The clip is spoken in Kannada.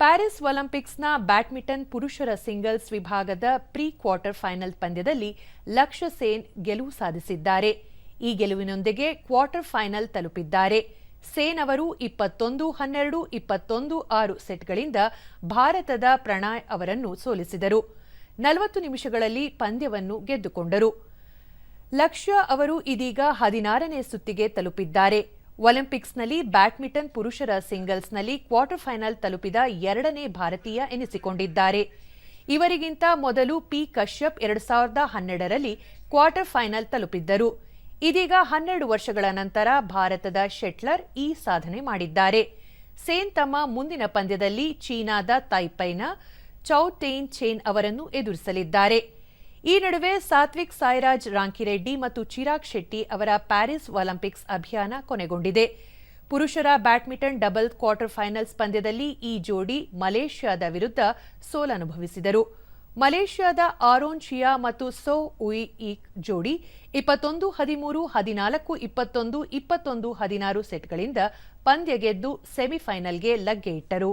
ಪ್ಯಾರಿಸ್ ಒಲಿಂಪಿಕ್ಸ್ನ ಬ್ಯಾಡ್ಮಿಂಟನ್ ಪುರುಷರ ಸಿಂಗಲ್ಸ್ ವಿಭಾಗದ ಪ್ರೀ ಕ್ವಾರ್ಟರ್ ಫೈನಲ್ ಪಂದ್ಯದಲ್ಲಿ ಲಕ್ಷ್ಯ ಸೇನ್ ಗೆಲುವು ಸಾಧಿಸಿದ್ದಾರೆ. ಈ ಗೆಲುವಿನೊಂದಿಗೆ ಕ್ವಾರ್ಟರ್ ಫೈನಲ್ ತಲುಪಿದ್ದಾರೆ. ಸೇನ್ ಅವರು ಇಪ್ಪತ್ತೊಂದು, ಹನ್ನೆರಡು, ಇಪ್ಪತ್ತೊಂದು, ಆರು ಸೆಟ್ಗಳಿಂದ ಭಾರತದ ಪ್ರಣಾಯ್ ಅವರನ್ನು ಸೋಲಿಸಿದರು. ನಲವತ್ತು ನಿಮಿಷಗಳಲ್ಲಿ ಪಂದ್ಯವನ್ನು ಗೆದ್ದುಕೊಂಡರು. ಲಕ್ಷ್ಯ ಅವರು ಇದೀಗ ಹದಿನಾರನೇ ಸುತ್ತಿಗೆ ತಲುಪಿದ್ದಾರೆ. ಒಲಿಂಪಿಕ್ಸ್ನಲ್ಲಿ ಬ್ಯಾಡ್ಮಿಂಟನ್ ಪುರುಷರ ಸಿಂಗಲ್ಸ್ನಲ್ಲಿ ಕ್ವಾರ್ಟರ್ ಫೈನಲ್ ತಲುಪಿದ ಎರಡನೇ ಭಾರತೀಯ ಎನಿಸಿಕೊಂಡಿದ್ದಾರೆ. ಇವರಿಗಿಂತ ಮೊದಲು ಪಿ ಕಶ್ಯಪ್ ಎರಡು ಸಾವಿರದ ಹನ್ನೆರಡರಲ್ಲಿ ಕ್ವಾರ್ಟರ್ ಫೈನಲ್ ತಲುಪಿದ್ದರು. ಇದೀಗ ಹನ್ನೆರಡು ವರ್ಷಗಳ ನಂತರ ಭಾರತದ ಶೆಟ್ಲರ್ ಈ ಸಾಧನೆ ಮಾಡಿದ್ದಾರೆ. ಸೇನ್ ತಮ್ಮ ಮುಂದಿನ ಪಂದ್ಯದಲ್ಲಿ ಚೀನಾದ ತೈಪೈನ ಚೌ ಟೇನ್ ಚೇನ್ ಅವರನ್ನು ಎದುರಿಸಲಿದ್ದಾರೆ. ಈ ನಡುವೆ ಸಾತ್ವಿಕ್ ಸಾಯಿರಾಜ್ ರಾಂಕಿರೆಡ್ಡಿ ಮತ್ತು ಚಿರಾಗ್ ಶೆಟ್ಟಿ ಅವರ ಪ್ಯಾರಿಸ್ ಒಲಿಂಪಿಕ್ಸ್ ಅಭಿಯಾನ ಕೊನೆಗೊಂಡಿದೆ. ಪುರುಷರ ಬ್ಯಾಡ್ಮಿಂಟನ್ ಡಬಲ್ ಕ್ವಾರ್ಟರ್ ಫೈನಲ್ಸ್ ಪಂದ್ಯದಲ್ಲಿ ಈ ಜೋಡಿ ಮಲೇಷ್ಯಾದ ವಿರುದ್ಧ ಸೋಲನುಭವಿಸಿದರು. ಮಲೇಷ್ಯಾದ ಆರೋನ್ ಶಿಯಾ ಮತ್ತು ಸೋ ಉಯಿ ಈಕ್ ಜೋಡಿ ಇಪ್ಪತ್ತೊಂದು ಹದಿಮೂರು ಹದಿನಾಲ್ಕು ಇಪ್ಪತ್ತೊಂದು ಇಪ್ಪತ್ತೊಂದು ಹದಿನಾರು ಸೆಟ್ಗಳಿಂದ ಪಂದ್ಯ ಗೆದ್ದು ಸೆಮಿಫೈನಲ್ಗೆ ಲಗ್ಗೆ ಇಟ್ಟರು.